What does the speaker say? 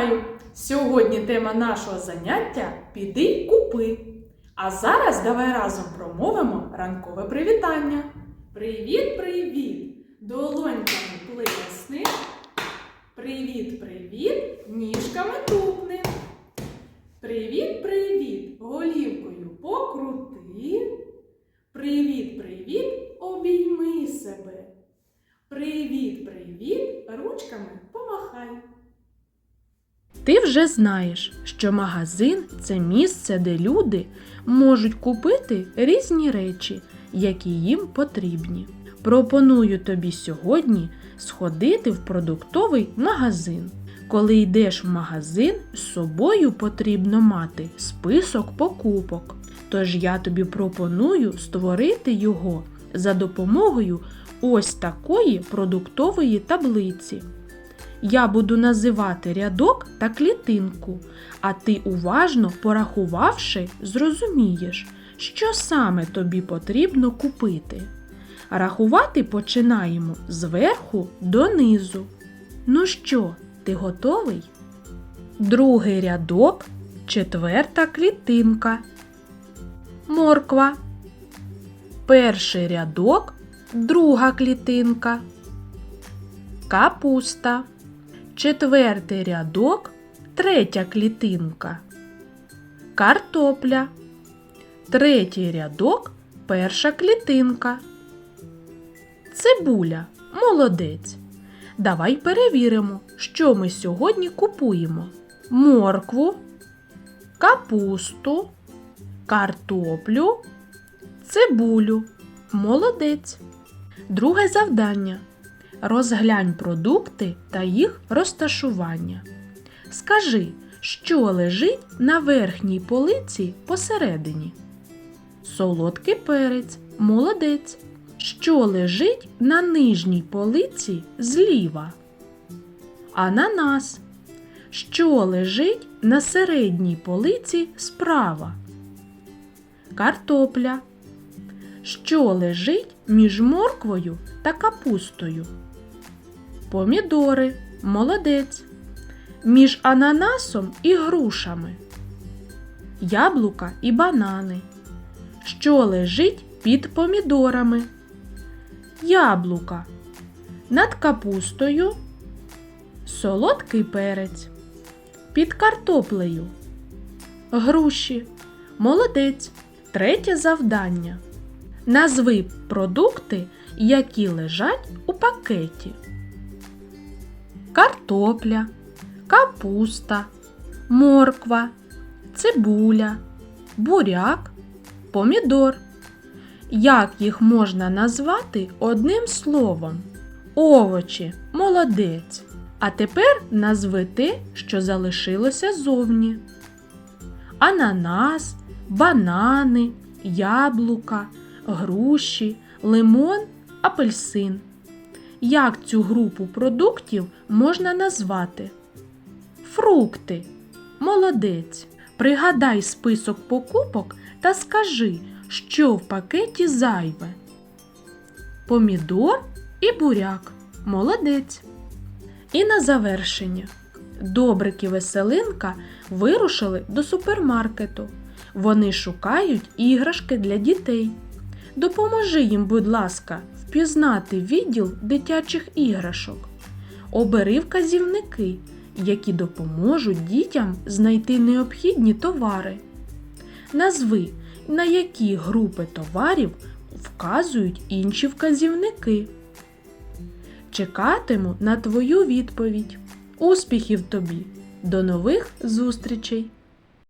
Вітаю! Сьогодні тема нашого заняття Піди купи. А зараз давай разом промовимо ранкове привітання. Привіт, привіт! Долоньками плесни. Привіт, привіт! Ніжками тупни. Привіт, привіт! Голівкою покрути. Привіт, привіт! Обійми себе. Привіт, привіт! Ручками помахай. Ти вже знаєш, що магазин це місце, де люди можуть купити різні речі, які їм потрібні. Пропоную тобі сьогодні сходити в продуктовий магазин. Коли йдеш в магазин, з собою потрібно мати список покупок. Тож я тобі пропоную створити його за допомогою ось такої продуктової таблиці. Я буду називати рядок та клітинку, а ти уважно порахувавши, зрозумієш, що саме тобі потрібно купити. Рахувати починаємо зверху донизу. Ну що, ти готовий? Другий рядок, четверта клітинка. Морква. Перший рядок, друга клітинка. Капуста. Четвертий рядок, третя клітинка. Картопля. Третій рядок, перша клітинка. Цибуля. Молодець. Давай перевіримо, що ми сьогодні купуємо: моркву, капусту, картоплю, цибулю. Молодець. Друге завдання. Розглянь продукти та їх розташування. Скажи, що лежить на верхній полиці посередині. Солодкий перець, молодець. Що лежить на нижній полиці зліва? Ананас. Що лежить на середній полиці справа? Картопля. Що лежить між морквою та капустою? Помідори. Молодець. Між ананасом і грушами. Яблука і банани. Що лежить під помідорами? Яблука. Над капустою. Солодкий перець. Під картоплею. Груші. Молодець. Третє завдання. Назви продукти, які лежать у пакеті. Картопля, капуста, морква, цибуля, буряк, помідор. Як їх можна назвати одним словом? Овочі, молодець. А тепер назви те, що залишилося зовні. Ананас, банани, яблука, груші, лимон, апельсин. Як цю групу продуктів можна назвати? Фрукти. Молодець. Пригадай список покупок та скажи, що в пакеті зайве. Помідор і буряк. Молодець. І на завершення. Добрик і веселинка вирушили до супермаркету. Вони шукають іграшки для дітей. Допоможи їм, будь ласка, впізнати відділ дитячих іграшок. Обери вказівники, які допоможуть дітям знайти необхідні товари. Назви, на які групи товарів вказують інші вказівники. Чекатиму на твою відповідь. Успіхів тобі! До нових зустрічей!